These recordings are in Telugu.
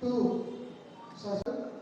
tu, sacerdote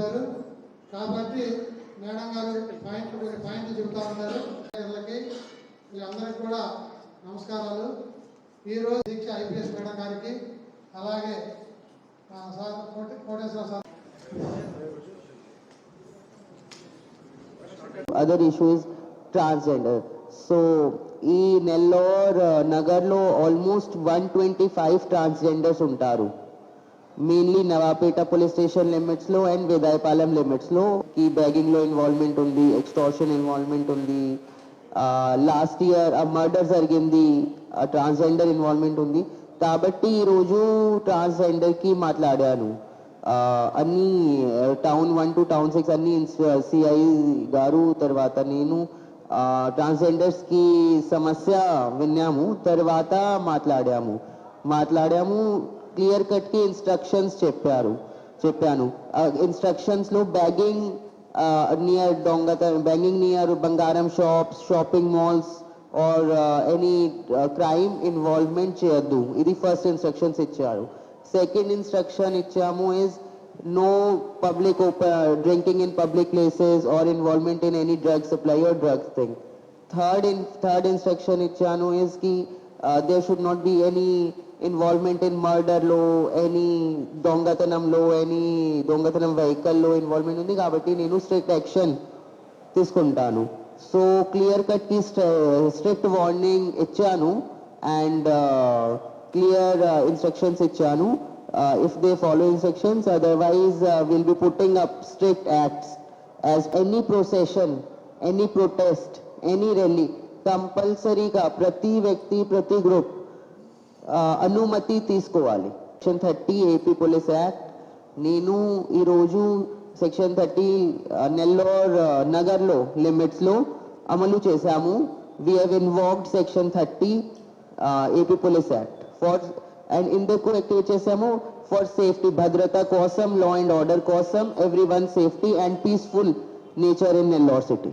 చెప్పారు కాబట్టి మేడం గారు పాయింట్లు కొన్ని పాయింట్లు చెబుతా ఉన్నారు. వీళ్ళకి వీళ్ళందరికీ కూడా నమస్కారాలు. ఈరోజు దీక్ష ఐపీఎస్ మేడం గారికి అలాగే sir Koteswara sir. Other issues transgender so ఈ నెల్లూరు నగర్లో almost one twenty five transgenders ఉంటారు. మెయిన్లీ నవాపేట పోలీస్ స్టేషన్ లిమిట్స్లో అండ్ విదాయపాలెం లిమిట్స్లో ఈ బ్యాగింగ్లో ఇన్వాల్వ్మెంట్ ఉంది ఎక్స్టార్షన్ ఇన్వాల్వ్మెంట్ ఉంది లాస్ట్ ఇయర్ మర్డర్ జరిగింది ట్రాన్స్జెండర్ ఇన్వాల్వ్మెంట్ ఉంది కాబట్టి ఈరోజు ట్రాన్స్జెండర్కి మాట్లాడాను అన్ని town one two town six అన్ని సిఐ గారు తర్వాత నేను ట్రాన్స్జెండర్స్కి సమస్య విన్నాము తర్వాత మాట్లాడాము మాట్లాడాము క్లియర్ కట్ కి ఇన్స్ట్రక్షన్స్ చెప్పారు చెప్పాను ఇన్స్ట్రక్షన్స్ లో బ్యాగింగ్ నియర్ దొంగత బ్యాంగింగ్ నియర్ బంగారం shops shopping malls or any crime involvement చేయొద్దు ఇది ఫస్ట్ ఇన్స్ట్రక్షన్స్ ఇచ్చారు సెకండ్ ఇన్స్ట్రక్షన్ ఇచ్చాము is no public op- uh, drinking in public places or involvement in any drug supply or drugs thing. Third in third instruction ichanu is ki uh, there should involvement in మర్డర్లో any దొంగతనంలో ఎనీ దొంగతనం వెహికల్లో ఇన్వాల్వ్మెంట్ ఉంది కాబట్టి నేను స్ట్రిక్ట్ యాక్షన్ తీసుకుంటాను. So clear cut strict warning ఇచ్చాను అండ్ క్లియర్ ఇన్స్ట్రక్షన్స్ ఇచ్చాను. If they follow instructions otherwise will be putting up strict acts as any procession any protest any rally కంపల్సరీగా ప్రతి వ్యక్తి ప్రతి గ్రూప్ అనుమతి తీసుకోవాలి. Section thirty AP police act నేను ఈరోజు సెక్షన్ థర్టీ నెల్లూర్ నగర్లో లిమిట్స్లో అమలు చేశాము. We have involved section thirty AP police act for and ఇందుకు యాక్టివేట్ చేశాము. ఫర్ సేఫ్టీ భద్రత కోసం లా అండ్ ఆర్డర్ కోసం every one safety and peaceful nature in Nellore city